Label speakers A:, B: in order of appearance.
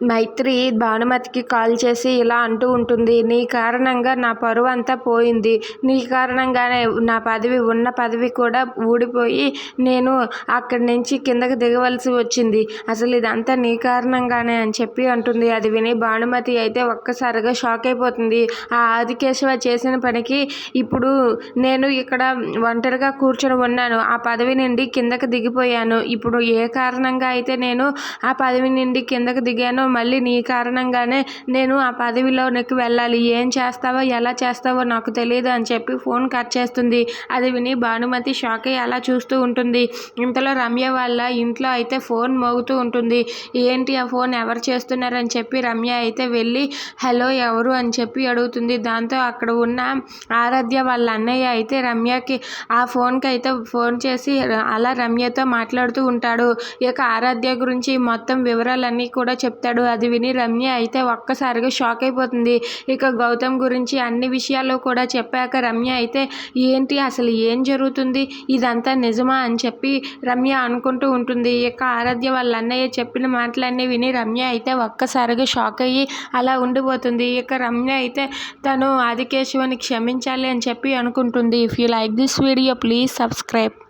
A: మైత్రి భానుమతికి call చేసి ఇలా అంటూ ఉంటుంది. నీ కారణంగా నా పరువు అంతా పోయింది. నీ కారణంగానే నా పదవి ఉన్న పదవి కూడా ఊడిపోయి నేను అక్కడి నుంచి కిందకి దిగవలసి వచ్చింది. అసలు ఇదంతా నీ కారణంగానే అని చెప్పి అంటుంది. అది విని భానుమతి అయితే ఒక్కసారిగా షాక్ అయిపోతుంది. ఆ ఆదికేశవ చేసిన పనికి ఇప్పుడు నేను ఇక్కడ ఒంటరిగా కూర్చొని ఉన్నాను. ఆ పదవి నుండి కిందకి దిగిపోయాను. ఇప్పుడు ఏ కారణంగా అయితే నేను ఆ పదవి నుండి కిందకి దిగానో మళ్ళీ నీ కారణంగానే నేను ఆ పదవిలోనికి వెళ్ళాలి. ఏం చేస్తావో ఎలా చేస్తావో నాకు తెలియదు అని చెప్పి ఫోన్ కట్ చేస్తుంది. అది విని భానుమతి షాక్ అయ్యి అలా చూస్తూ ఉంటుంది. ఇంతలో రమ్య వాళ్ళ ఇంట్లో అయితే ఫోన్ మోగుతూ ఉంటుంది. ఏంటి ఆ ఫోన్ ఎవరు చేస్తున్నారని చెప్పి రమ్య అయితే వెళ్ళి హలో ఎవరు? అని చెప్పి అడుగుతుంది. దాంతో అక్కడ ఉన్న ఆరాధ్య వాళ్ళ అన్నయ్య అయితే రమ్యకి ఆ ఫోన్కి అయితే ఫోన్ చేసి అలా రమ్యతో మాట్లాడుతూ ఉంటాడు. ఇక ఆరాధ్య గురించి మొత్తం వివరాలన్నీ కూడా చెప్తాడు. అది విని రమ్య అయితే ఒక్కసారిగా షాక్ అయిపోతుంది. ఇక గౌతమ్ గురించి అన్ని విషయాలు కూడా చెప్పాక రమ్య అయితే ఏంటి? అసలు ఏం జరుగుతుంది? ఇదంతా నిజమా? అని చెప్పి రమ్య అనుకుంటూ ఉంటుంది. ఇక ఆరాధ్య వాళ్ళ అన్నయ్య చెప్పిన మాటలన్నీ విని రమ్య అయితే ఒక్కసారిగా షాక్ అయ్యి అలా ఉండిపోతుంది. ఇక రమ్య అయితే తను ఆదికేశవుని క్షమించాలి అని చెప్పి అనుకుంటుంది. If you like this video please subscribe